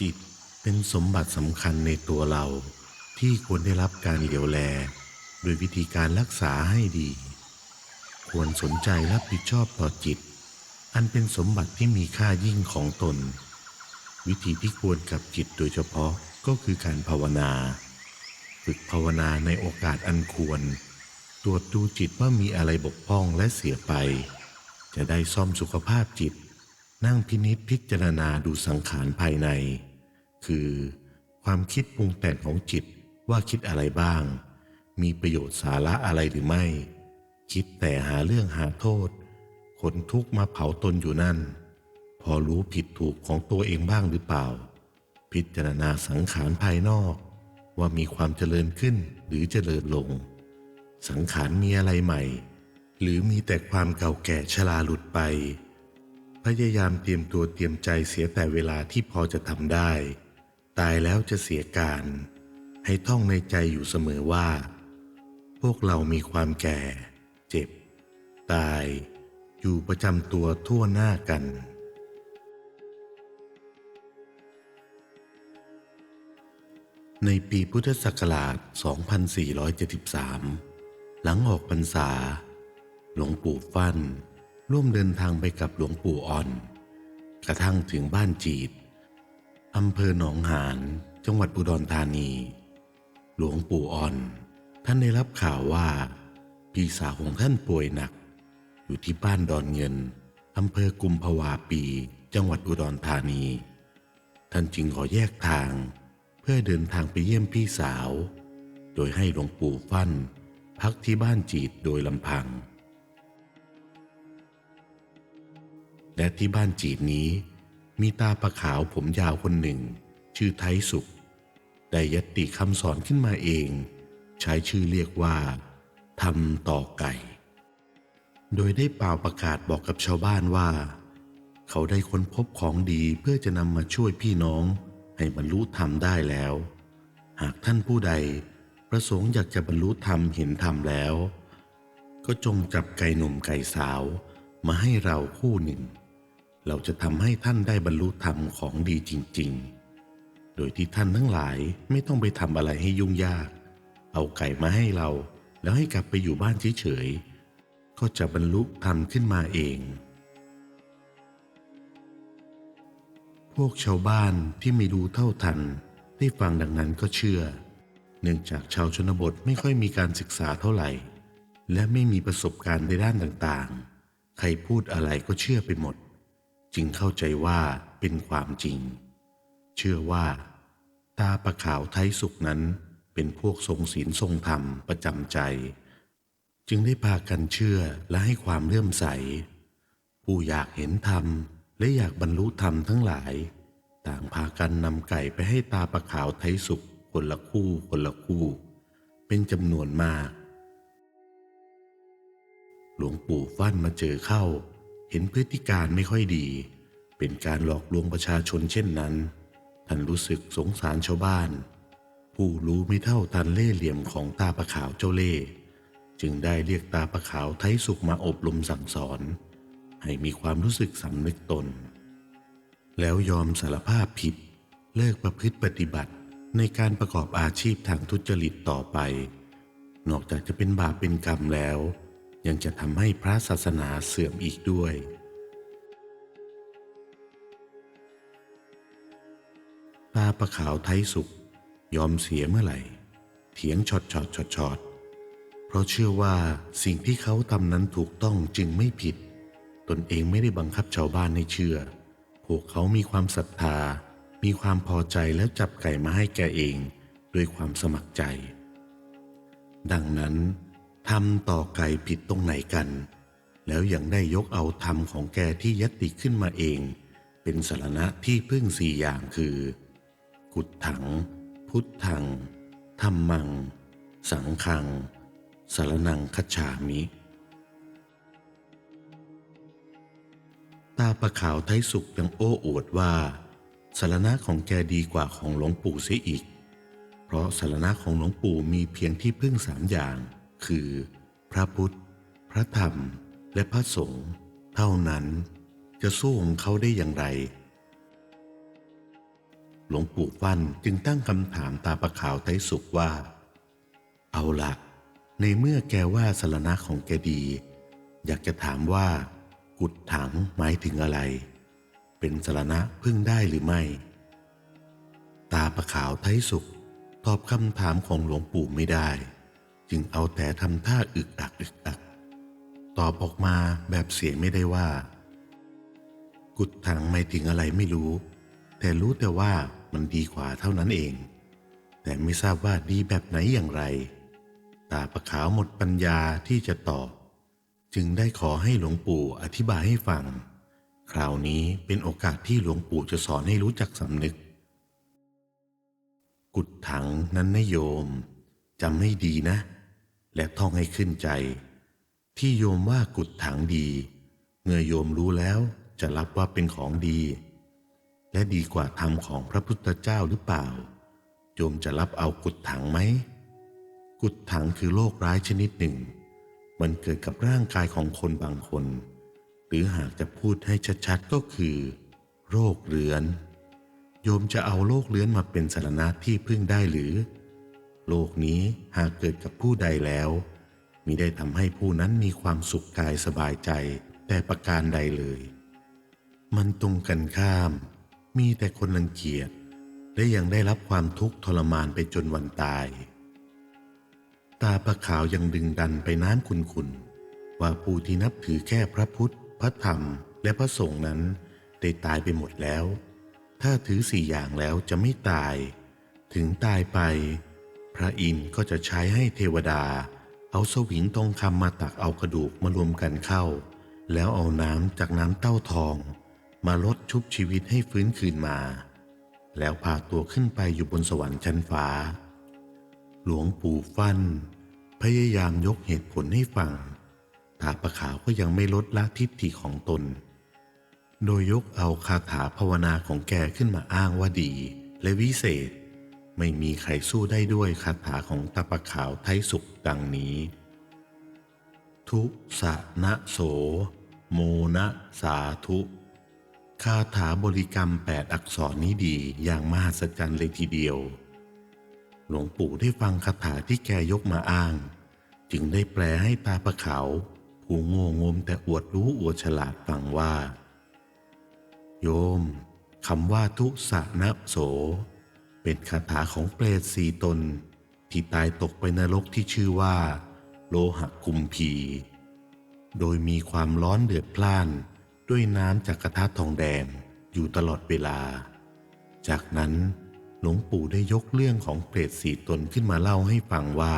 จิตเป็นสมบัติสำคัญในตัวเราที่ควรได้รับการเหลียวแล โดยวิธีการรักษาให้ดี ควรสนใจรับผิดชอบต่อจิต อันเป็นสมบัติที่มีค่ายิ่งของตน วิธีที่ควรกับจิตโดยเฉพาะก็คือการภาวนา ฝึกภาวนาในโอกาสอันควร ตรวจดูจิตว่ามีอะไรบกพร่องและเสียไป จะได้ซ่อมสุขภาพจิต นั่งพินิษพิจารณาดูสังขารภายใน คือ ความคิดปรุงแต่งของจิตว่าคิดอะไรบ้าง มีประโยชน์สาระอะไรหรือไม่ คิดแต่หาเรื่องหาโทษ ขนทุกข์มาเผาตนอยู่นั่น พอรู้ผิดถูกของตัวเองบ้างหรือเปล่า พิจารณาสังขารภายนอก ว่ามีความเจริญขึ้นหรือเจริญลง สังขารมีอะไรใหม่ หรือมีแต่ความเก่าแก่ชราหลุดไป พยายามเตรียมตัวเตรียมใจเสียแต่เวลาที่พอจะทำได้ ตายแล้วจะเสียการ ให้ท่องในใจอยู่เสมอว่า พวกเรามีความแก่ เจ็บ ตาย อยู่ประจำตัวทั่วหน้ากัน ในปีพุทธศักราช 2473 หลังออกพรรษา หลวงปู่ฟั่น ร่วมเดินทางไปกับหลวงปู่อ่อน กระทั่งถึงบ้านจีดอำเภอหนองหานจังหวัดอุดรธานี หลวงปู่อ่อน ท่านได้รับข่าวว่า พี่สาวของท่านป่วยหนัก อยู่ที่บ้านดอนเงินอำเภอกุมภาวาปี จังหวัดอุดรธานี ท่านจึงขอแยกทาง เพื่อเดินทางไปเยี่ยมพี่สาว โดยให้หลวงปู่ฟั่นพักที่บ้านจีดโดยลำพัง และที่บ้านจีดนี้ มีตาประขาวผมยาวคนหนึ่ง ชื่อไทยสุข ได้ยัตติคำสอนขึ้นมาเอง ใช้ชื่อเรียกว่าทำต่อไก่ โดยได้เป่าประกาศบอกกับชาวบ้านว่า เขาได้ค้นพบของดีเพื่อจะนำมาช่วยพี่น้องให้บรรลุธรรมได้แล้ว หากท่านผู้ใดประสงค์อยากจะบรรลุธรรมเห็นธรรมแล้ว ก็จงจับไก่หนุ่มไก่สาวมาให้เราคู่หนึ่ง เราจะทำให้ท่านได้บรรลุธรรมของดีจริง ๆ โดยที่ท่านทั้งหลายไม่ต้องไปทำอะไรให้ยุ่งยาก เอาไก่มาให้เราแล้วให้กลับไปอยู่บ้านเฉยๆ ก็จะบรรลุธรรมขึ้นมาเอง พวกชาวบ้านที่ไม่รู้เท่าทันได้ฟังดังนั้นก็เชื่อ เนื่องจากชาวชนบทไม่ค่อยมีการศึกษาเท่าไหร่ และไม่มีประสบการณ์ในด้านต่างๆ ใครพูดอะไรก็เชื่อไปหมด จึงเข้าใจว่าเป็นความจริง เชื่อว่า ตาประขาวไทยสุขนั้นเป็นพวกทรงศีลทรงธรรมประจำใจ จึงได้พากันเชื่อและให้ความเลื่อมใส ผู้อยากเห็นธรรมและอยากบรรลุธรรมทั้งหลาย ต่างพากันนำไก่ไปให้ตาประขาวไทยสุขคนละคู่คนละคู่ เป็นจำนวนมาก หลวงปู่ฟั่นมาเจอเข้า เห็นพฤติการไม่ค่อยดี เป็นการหลอกลวงประชาชนเช่นนั้น ท่านรู้สึกสงสารชาวบ้าน ผู้รู้ไม่เท่าทันเล่เหลี่ยมของตาประขาวเจ้าเล่ จึงได้เรียกตาประขาวไทยสุขมาอบรมสั่งสอน ให้มีความรู้สึกสำนึกตน แล้วยอมสารภาพผิด เลิกประพฤติปฏิบัติในการประกอบอาชีพทางทุจริตต่อไป นอกจากจะเป็นบาปเป็นกรรมแล้ว ยังจะทำให้พระศาสนาเสื่อมอีกด้วย ตาประขาวไทยสุข ยอมเสียเมื่อไหร่ เถียงชอดชอดชอดชอดเพราะเชื่อว่าสิ่งที่เขาทำนั้นถูกต้องจึงไม่ผิด ตนเองไม่ได้บังคับชาวบ้านให้เชื่อ พวกเขามีความศรัทธา มีความพอใจแล้วจับไก่มาให้แกเอง ด้วยความสมัครใจ ดังนั้น ทำต่อไก่ผิดตรงไหนกัน แล้วยังได้ยกเอาธรรมของแกที่ยติขึ้นมาเอง เป็นสารณะที่พึ่งสี่อย่างคือ กุดถัง พุทธังธรรมัง สังขังสารนังคัจฉามิ ตาประขาวไทยสุขยังโอ้อวดว่าสารณะของแกดีกว่าของหลวงปู่เสียอีก เพราะสารณะของหลวงปู่มีเพียงที่พึ่งสามอย่าง คือ พระพุทธ พระธรรม และพระสงฆ์เท่านั้นจะสู้ของเขาได้อย่างไร หลวงปู่ฟั่นจึงตั้งคำถามตาประขาวไทยสุขว่า เอาละในเมื่อแกว่าสารณะของแกดี อยากจะถามว่า กุดถังหมายถึงอะไร เป็นสารณะพึ่งได้หรือไม่ ตาประขาวไทยสุข ตอบคำถามของหลวงปู่ไม่ได้ จึงเอาแต่ทำท่าอึกอักอึกอัก ตอบออกมาแบบเสียงไม่ได้ว่า กุดถังหมายถึงอะไรไม่รู้ แต่รู้แต่ว่ามันดีกว่าเท่านั้นเอง แต่ไม่ทราบว่าดีแบบไหนอย่างไร ตาประขาวหมดปัญญาที่จะตอบ จึงได้ขอให้หลวงปู่อธิบายให้ฟัง คราวนี้เป็นโอกาสที่หลวงปู่จะสอนให้รู้จักสำนึก กุดถังนั้นนะโยมจำให้ดีนะ และท่องให้ขึ้นใจ ที่โยมว่ากุดถังดี เมื่อโยมรู้แล้วจะรับว่าเป็นของดี และดีกว่าธรรมของพระพุทธเจ้าหรือเปล่า โยมจะรับเอากุดถังไหม กุดถังคือโรคร้ายชนิดหนึ่ง มันเกิดกับร่างกายของคนบางคน หรือหากจะพูดให้ชัดๆก็คือ โรคเรื้อน โยมจะเอาโรคเลื้อนมาเป็นสารณะที่พึ่งได้หรือ โลกนี้หากเกิดกับผู้ใดแล้วมิได้ทำให้ผู้นั้นมีความสุขกายสบายใจแต่ประการใดเลย มันตรงกันข้าม มีแต่คนรังเกียจและยังได้รับความทุกข์ทรมานไปจนวันตาย ตาประขาวยังดึงดันไปน้ำขุนๆว่าผู้ที่นับถือแค่พระพุทธ พระธรรม และพระสงฆ์นั้น ได้ตายไปหมดแล้ว ถ้าถือสี่อย่างแล้วจะไม่ตาย ถึงตายไป พระอินทร์ก็จะใช้ให้เทวดา เอาสวิงทองคำมาตักเอากระดูกมารวมกันเข้า แล้วเอาน้ำจากน้ำเต้าทอง มาลดชุบชีวิตให้ฟื้นคืนมา แล้วพาตัวขึ้นไปอยู่บนสวรรค์ชั้นฟ้า หลวงปู่ฟัน พยายามยกเหตุผลให้ฟังตาประขาวก็ยังไม่ลดละทิฏฐิของตน โดยยกเอาคาถาภาวนาของแกขึ้นมาอ้างว่าดีและวิเศษ ไม่มีใครสู้ได้ด้วยคาถาของตาประขาวไทยสุขดังนี้ ทุสะนะโส โมนะสาธุ คาถาบริกรรมแปดอักษรนี้ดีอย่างมหัศจรรย์เลยทีเดียว หลวงปู่ได้ฟังคาถาที่แกยกมาอ้าง จึงได้แปลให้ตาประขาวผู้โง่งมแต่อวดรู้อวดฉลาดฟังว่า โยมคำว่าทุสะนะโส เป็นคาถาของเปรตสี่ตน ที่ตายตกไปนรกที่ชื่อว่า โลหะกุมพี โดยมีความร้อนเดือดพล่านด้วยน้ำจากกระทะทองแดงอยู่ตลอดเวลา จากนั้นหลวงปู่ได้ยกเรื่องของเปรตสี่ตนขึ้นมาเล่าให้ฟังว่า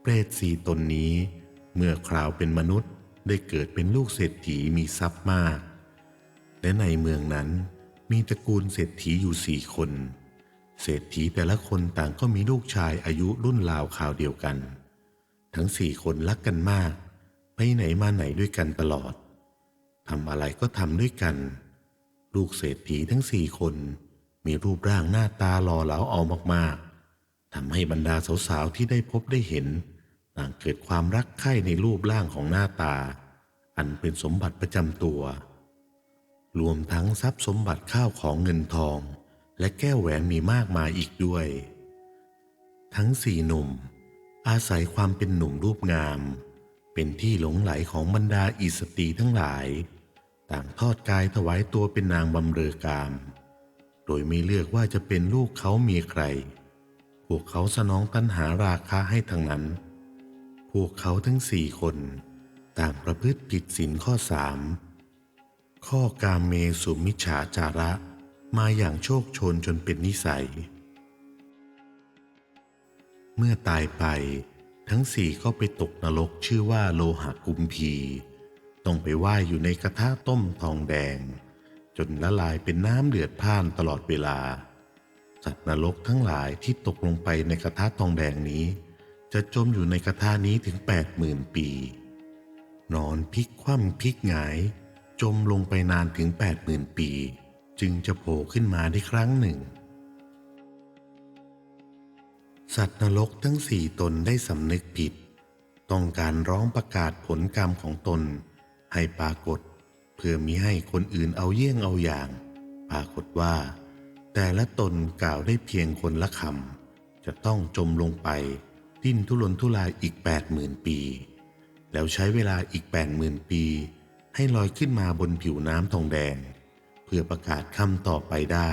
เปรตสี่ตนนี้ เมื่อคราวเป็นมนุษย์ได้เกิดเป็นลูกเศรษฐีมีทรัพย์มาก และในเมืองนั้น มีตระกูลเศรษฐีอยู่สี่คน เศรษฐีแต่ละคนต่างก็มีลูกชายอายุรุ่นราวคราวเดียวกัน ทั้งสี่คนรักกันมาก ไปไหนมาไหนด้วยกันตลอดทำอะไรก็ทำด้วยกัน ลูกเศรษฐีทั้งสี่คนมีรูปร่างหน้าตาหล่อเหลาเอามากๆทำให้บรรดาสาวๆที่ได้พบได้เห็นต่างเกิดความรักใคร่ในรูปร่างของหน้าตา อันเป็นสมบัติประจำตัว รวมทั้งทรัพย์สมบัติข้าวของเงินทอง และแก้วแหวนมีมากมายอีกด้วย ทั้งสี่หนุ่ม อาศัยความเป็นหนุ่มรูปงาม เป็นที่หลงไหลของบรรดาอิสตรีทั้งหลาย ต่างทอดกายถวายตัวเป็นนางบำเรอกาม โดยไม่เลือกว่าจะเป็นลูกเขาเมียใคร พวกเขาสนองตัณหาราคะให้ทั้งนั้น พวกเขาทั้งสี่คน ต่างประพฤติผิดศีลข้อสาม ข้อกามเมสุมิจฉาจาระมาอย่างโชคชนจนเป็นนิสัย เมื่อตายไปทั้งสี่ก็ไปตกนรกชื่อว่าโลหะกุมพี ต้องไปว่ายอยู่ในกระทะต้มทองแดง จนละลายเป็นน้ำเดือดพ่านตลอดเวลา สัตว์นรกทั้งหลายที่ตกลงไปในกระทะทองแดงนี้ จะจมอยู่ในกระทะนี้ถึงแปดหมื่นปี นอนพลิกคว่ำพลิกหงาย จมลงไปนานถึงแปดหมื่นปี จึงจะโผล่ขึ้นมาได้ครั้งหนึ่ง สัตว์นรกทั้งสี่ตนได้สำนึกผิด ต้องการร้องประกาศผลกรรมของตน ให้ปรากฏ เพื่อมิให้คนอื่นเอาเยี่ยงเอาอย่าง ปรากฏว่า แต่ละตนกล่าวได้เพียงคนละคำจะต้องจมลงไปดิ้นทุรนทุรายอีกแปดหมื่นปี แล้วใช้เวลาอีกแปดหมื่นปี ให้ลอยขึ้นมาบนผิวน้ำทองแดง เพื่อประกาศคำต่อไปได้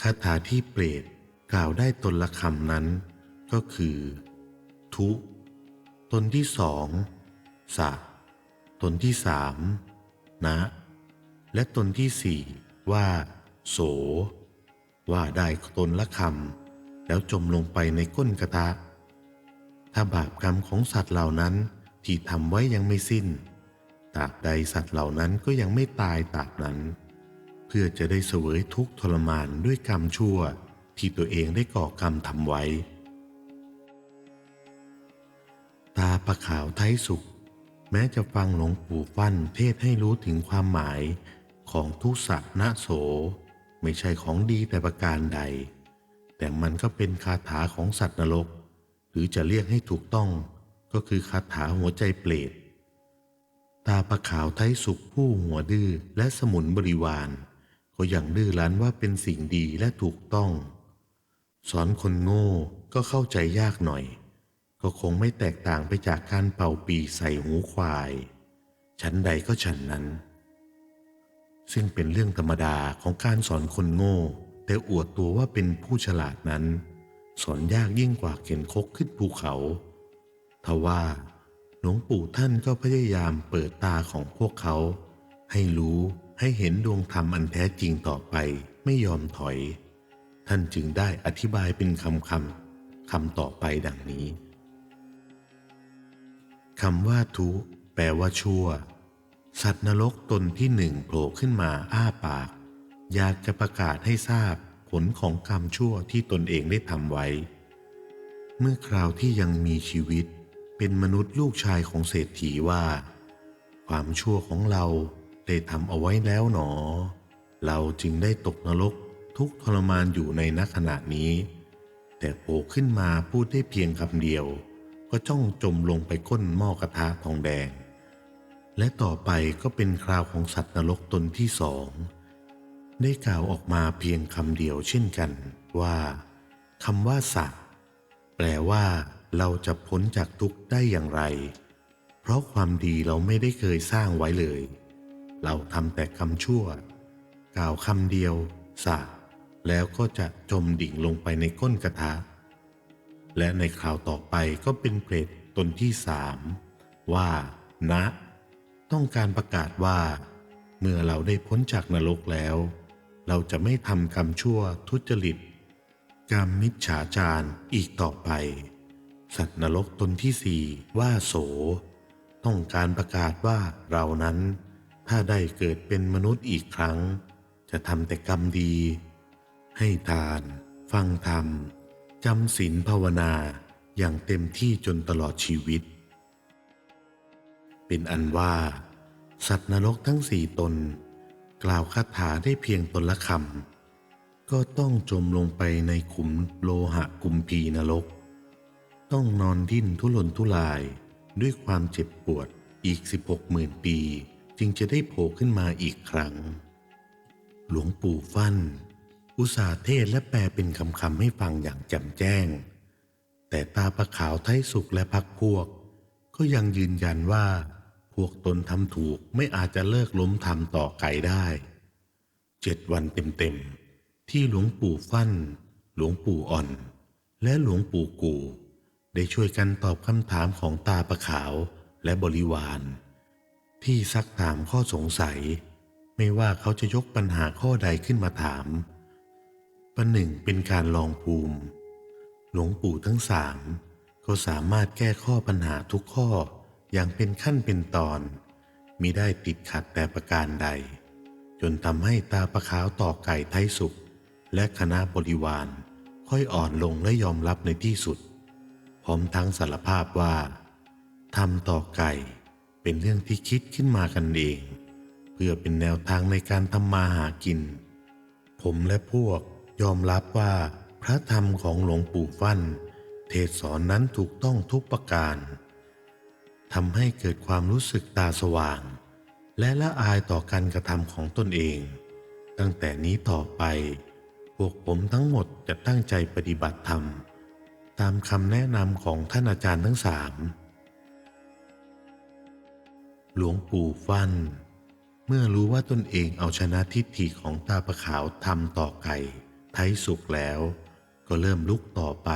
คาถาที่เปรตกล่าวได้ตนละคำนั้น ก็คือ ทุตนที่สองสะตนที่สามนะ และตนที่สี่ว่า โส ว่าได้ตนละคำแล้วจมลงไปในก้นกระทะถ้าบาปกรรมของสัตว์เหล่านั้นที่ทำไว้ยังไม่สิ้น ตราบใดสัตว์เหล่านั้นก็ยังไม่ตายตราบนั้น เพื่อจะได้เสวยทุกข์ทรมานด้วยกรรมชั่วที่ตัวเองได้ก่อกรรมทำไว้ ตาประขาวไทยสุข แม้จะฟังหลวงปู่ฟั่นเทศให้รู้ถึงความหมายของทุสะนะโส ไม่ใช่ของดีแต่ประการใด แต่มันก็เป็นคาถาของสัตว์นรก หรือจะเรียกให้ถูกต้องก็คือคาถาหัวใจเปรต ตาประขาวไทยสุขผู้หัวดื้อและสมุนบริวารก็ยังดื้อรั้นว่าเป็นสิ่งดีและถูกต้อง สอนคนโง่ก็เข้าใจยากหน่อย ก็คงไม่แตกต่างไปจากการเป่าปีใส่หูควาย ชั้นใดก็ชั้นนั้น ซึ่งเป็นเรื่องธรรมดาของการสอนคนโง่ แต่อวดตัวว่าเป็นผู้ฉลาดนั้น สอนยากยิ่งกว่าเข็นคกขึ้นภูเขา ทว่า หลวงปู่ท่านก็พยายามเปิดตาของพวกเขา ให้รู้ให้เห็นดวงธรรมอันแท้จริงต่อไปไม่ยอมถอย ท่านจึงได้อธิบายเป็นคำคำคำต่อไปดังนี้คำว่าทุ แปลว่าชั่ว สัตว์นรกตนที่หนึ่งโผล่ขึ้นมาอ้าปาก อยากจะประกาศให้ทราบผลของกรรมชั่วที่ตนเองได้ทำไว้ เมื่อคราวที่ยังมีชีวิต เป็นมนุษย์ลูกชายของเศรษฐีว่า ความชั่วของเราได้ทำเอาไว้แล้วหนอ เราจึงได้ตกนรกทุกทรมานอยู่ในนักขณะนี้ แต่โผล่ขึ้นมาพูดได้เพียงคำเดียว ก็จ้องจมลงไปก้นหม้อกระทะทองแดง และต่อไปก็เป็นคราวของสัตว์นรกตนที่สอง ได้กล่าวออกมาเพียงคำเดียวเช่นกันว่าคำว่าสัตว์แปลว่า เราจะพ้นจากทุกข์ได้อย่างไร เพราะความดีเราไม่ได้เคยสร้างไว้เลย เราทำแต่คำชั่ว กล่าวคำเดียวสะแล้วก็จะจมดิ่งลงไปในก้นกระทะ และในคราวต่อไปก็เป็นเปรตตนที่สามว่านะ ต้องการประกาศว่า เมื่อเราได้พ้นจากนรกแล้ว เราจะไม่ทำกรรมชั่วทุจริตกรรมมิจฉาจารอีกต่อไป สัตว์นรกตนที่สี่ว่าโส ต้องการประกาศว่าเรานั้น ถ้าได้เกิดเป็นมนุษย์อีกครั้ง จะทำแต่กรรมดี ให้ทาน ฟังธรรมจำศีลภาวนาอย่างเต็มที่จนตลอดชีวิต เป็นอันว่า สัตว์นรกทั้งสี่ตน กล่าวคาถาได้เพียงตนละคำก็ต้องจมลงไปในขุมโลหะกุมพีนรก ต้องนอนดิ้นทุรนทุราย ด้วยความเจ็บปวดอีก 16หมื่นปี จึงจะได้โผล่ขึ้นมาอีกครั้ง หลวงปู่ฟั่น อุตสาเทศและแปลเป็นคำๆให้ฟังอย่างจ่มแจ้ง แต่ตาประขาวไทยสุขและพักพวก ก็ยังยืนยันว่า พวกตนทำถูกไม่อาจจะเลิกล้มทำต่อไก่ได้เจ็ดวันเต็มๆที่หลวงปู่ฟั่น หลวงปู่อ่อน และหลวงปู่กู่ ได้ช่วยกันตอบคำถามของตาประขาวและบริวาร ที่ซักถามข้อสงสัย ไม่ว่าเขาจะยกปัญหาข้อใดขึ้นมาถามประหนึ่งเป็นการลองภูมิ หลวงปู่ทั้งสามก็สามารถแก้ข้อปัญหาทุกข้ออย่างเป็นขั้นเป็นตอนมิได้ติดขัดแต่ประการใด จนทำให้ตาประขาวต่อไก่ไทยสุข และคณะบริวารค่อยอ่อนลงและยอมรับในที่สุด ร้อมทั้งสารภาพว่าทำต่อไก่เป็นเรื่องที่คิดขึ้นมากันเอง เพื่อเป็นแนวทางในการทำมาหากิน ผมและพวกยอมรับว่าพระธรรมของหลวงปู่ฟั่น เทศสอนนั้นถูกต้องทุกประการทำให้เกิดความรู้สึกตาสว่าง และละอายต่อการกระทำของตนเอง ตั้งแต่นี้ต่อไป พวกผมทั้งหมดจะตั้งใจปฏิบัติธรรม ตามคำแนะนำของท่านอาจารย์ทั้งสาม หลวงปู่ฟัน เมื่อรู้ว่าตนเองเอาชนะทิฏฐิของตาประขาวทำต่อไก่ไทยสุกแล้ว ก็เริ่มลุกต่อไป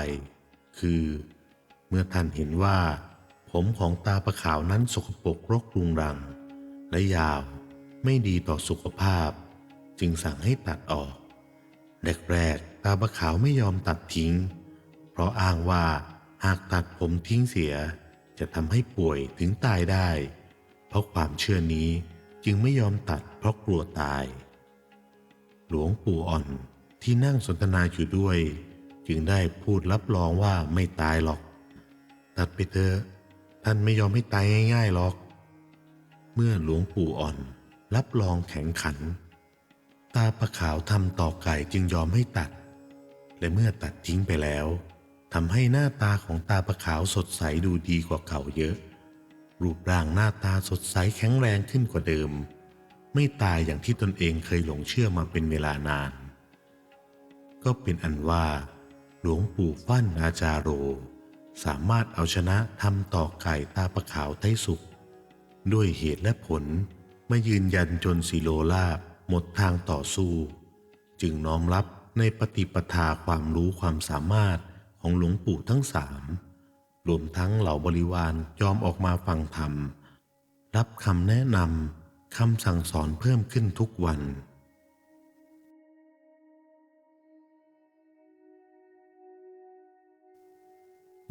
คือ เมื่อท่านเห็นว่า ผมของตาประขาวนั้นสกปรกรกรุงรัง และยาวไม่ดีต่อสุขภาพ จึงสั่งให้ตัดออกแรกๆตาประขาวไม่ยอมตัดทิ้ง เพราะอ้างว่าหากตัดผมทิ้งเสีย จะทำให้ป่วยถึงตายได้ เพราะความเชื่อนี้จึงไม่ยอมตัดเพราะกลัวตาย หลวงปู่อ่อนที่นั่งสนทนาอยู่ด้วย จึงได้พูดรับรองว่าไม่ตายหรอก ตัดไปเถอะท่านไม่ยอมให้ตายง่ายๆหรอก เมื่อหลวงปู่อ่อนรับรองแข็งขัน ตาประขาวทำต่อไก่จึงยอมให้ตัด และเมื่อตัดทิ้งไปแล้ว ทำให้หน้าตาของตาประขาวสดใสดูดีกว่าเก่าเยอะ รูปร่างหน้าตาสดใสแข็งแรงขึ้นกว่าเดิม ไม่ตายอย่างที่ตนเองเคยหลงเชื่อมาเป็นเวลานาน ก็เป็นอันว่า หลวงปู่ฟั่นอาจารโร สามารถเอาชนะทำต่อไก่ตาประขาวไต้สุขด้วยเหตุและผลมายืนยันจนสิโลลาบหมดทางต่อสู้ จึงน้อมรับในปฏิปทาความรู้ความสามารถ ของหลวงปู่ทั้งสามรวมทั้งเหล่าบริวารยอมออกมาฟังธรรม รับคำแนะนำคำสั่งสอนเพิ่มขึ้นทุกวัน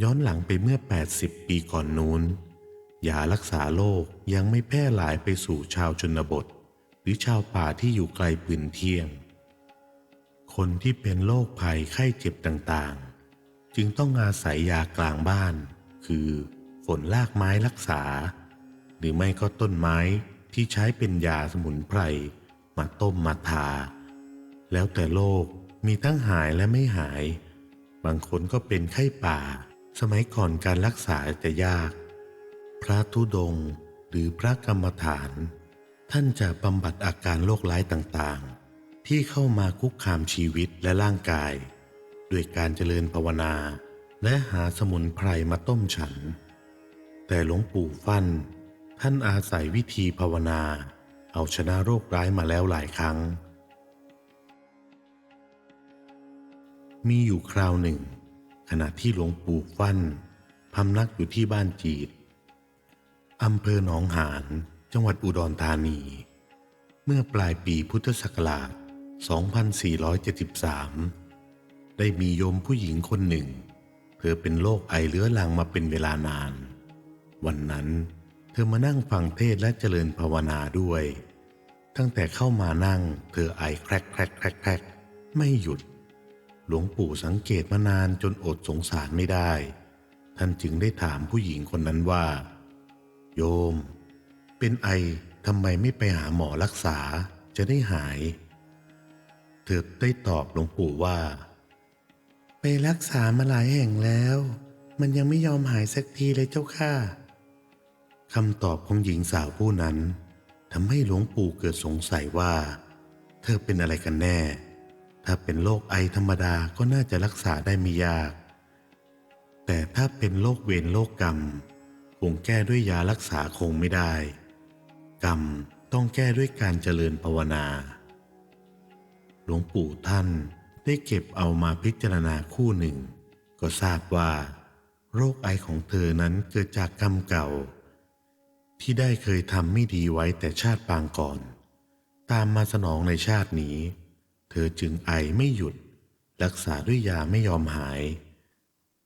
ย้อนหลังไปเมื่อ 80 ปีก่อนนู้นยารักษาโรคยังไม่แพร่หลายไปสู่ชาวชนบท หรือชาวป่าที่อยู่ไกลปืนเที่ยง คนที่เป็นโรคภัยไข้เจ็บต่างๆ จึงต้องอาศัยยากลางบ้าน คือฝนลากไม้รักษา หรือไม่ก็ต้นไม้ที่ใช้เป็นยาสมุนไพรมาต้มมาทา แล้วแต่โรคมีทั้งหายและไม่หาย บางคนก็เป็นไข้ป่า สมัยก่อนการรักษาจะยาก พระธุดงหรือพระกรรมฐาน ท่านจะบำบัดอาการโรคร้ายต่างๆ ที่เข้ามาคุกคามชีวิตและร่างกาย ด้วยการเจริญภาวนา และหาสมุนไพรมาต้มฉัน แต่หลวงปู่ฟั่นท่านอาศัยวิธีภาวนา เอาชนะโรคร้ายมาแล้วหลายครั้ง มีอยู่คราวหนึ่ง ขณะที่หลวงปู่ฟั่นพำนักอยู่ที่บ้านจีดอำเภอหนองหานจังหวัดอุดรธานี เมื่อปลายปีพุทธศักราช 2473 ได้มีโยมผู้หญิงคนหนึ่ง เธอเป็นโรคไอเรื้อรังมาเป็นเวลานาน วันนั้น เธอมานั่งฟังเทศและเจริญภาวนาด้วย ตั้งแต่เข้ามานั่ง เธอไอแครกแครกแครกแครกไม่หยุด หลวงปู่สังเกตมานานจนอดสงสารไม่ได้ ท่านจึงได้ถามผู้หญิงคนนั้นว่า โยม เป็นไอทำไมไม่ไปหาหมอรักษาจะได้หาย เธอได้ตอบหลวงปู่ว่า ไปรักษามาหลายแห่งแล้ว มันยังไม่ยอมหายสักทีเลยเจ้าค่ะ คำตอบของหญิงสาวผู้นั้นทำให้หลวงปู่เกิดสงสัยว่า เธอเป็นอะไรกันแน่ ถ้าเป็นโรคไอธรรมดาก็น่าจะรักษาได้ไม่ยาก แต่ถ้าเป็นโรคเวรโรคกรรม คงแก้ด้วยยารักษาคงไม่ได้ กรรมต้องแก้ด้วยการเจริญภาวนา หลวงปู่ท่าน ได้เก็บเอามาพิจารณาคู่หนึ่ง ก็ทราบว่า โรคไอของเธอนั้นเกิดจากกรรมเก่า ที่ได้เคยทำไม่ดีไว้แต่ชาติปางก่อน ตามมาสนองในชาตินี้ เธอจึงไอไม่หยุด รักษาด้วยยาไม่ยอมหาย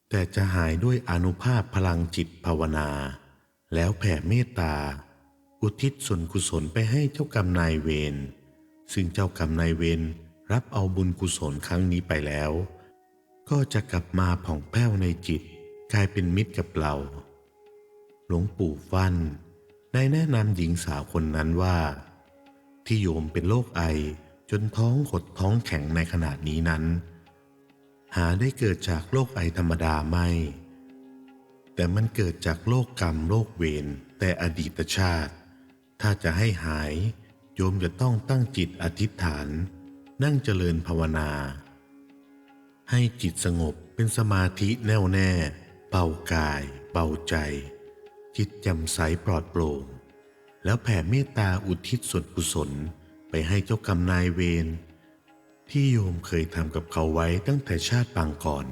แต่จะหายด้วยอนุภาพพลังจิตภาวนา แล้วแผ่เมตตา อุทิศส่วนกุศลไปให้เจ้ากรรมนายเวรซึ่งเจ้ากรรมนายเวร รับเอาบุญกุศลครั้งนี้ไปแล้ว ก็จะกลับมาผ่องแผ้วในจิตกลายเป็นมิตรกับเรา หลวงปู่ฟัน่นได้แนะนำหญิงสาวคนนั้นว่า ที่โยมเป็นโรคไอจนท้องขดท้องแข็งในขนาดนี้นั้น หาได้เกิดจากโรคไอธรรมดาไม่ แต่มันเกิดจากโรคกรรมโรคเวรแต่อดีตชาติ ถ้าจะให้หายโยมจะต้องตั้งจิตอธิษฐาน นั่งเจริญภาวนา ให้จิตสงบเป็นสมาธิแน่วแน่ เบากาย เบาใจ จิตแจ่มใสปลอดโปร่ง แล้วแผ่เมตตาอุทิศส่วนกุศลไปให้เจ้ากรรมนายเวรที่โยมเคยทำกับเขาไว้ตั้งแต่ชาติปางก่อน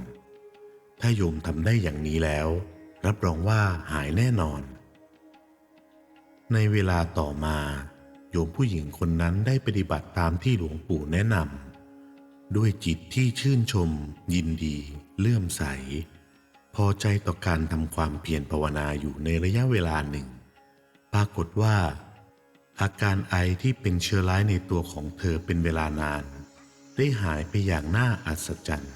ถ้าโยมทำได้อย่างนี้แล้ว รับรองว่าหายแน่นอน ในเวลาต่อมา โยมผู้หญิงคนนั้นได้ปฏิบัติตามที่หลวงปู่แนะนำด้วยจิตที่ชื่นชม ยินดี เลื่อมใส พอใจต่อการทำความเพียรภาวนาอยู่ในระยะเวลาหนึ่ง ปรากฏว่า อาการไอที่เป็นเชื้อร้ายในตัวของเธอเป็นเวลานาน ได้หายไปอย่างน่าอัศจรรย์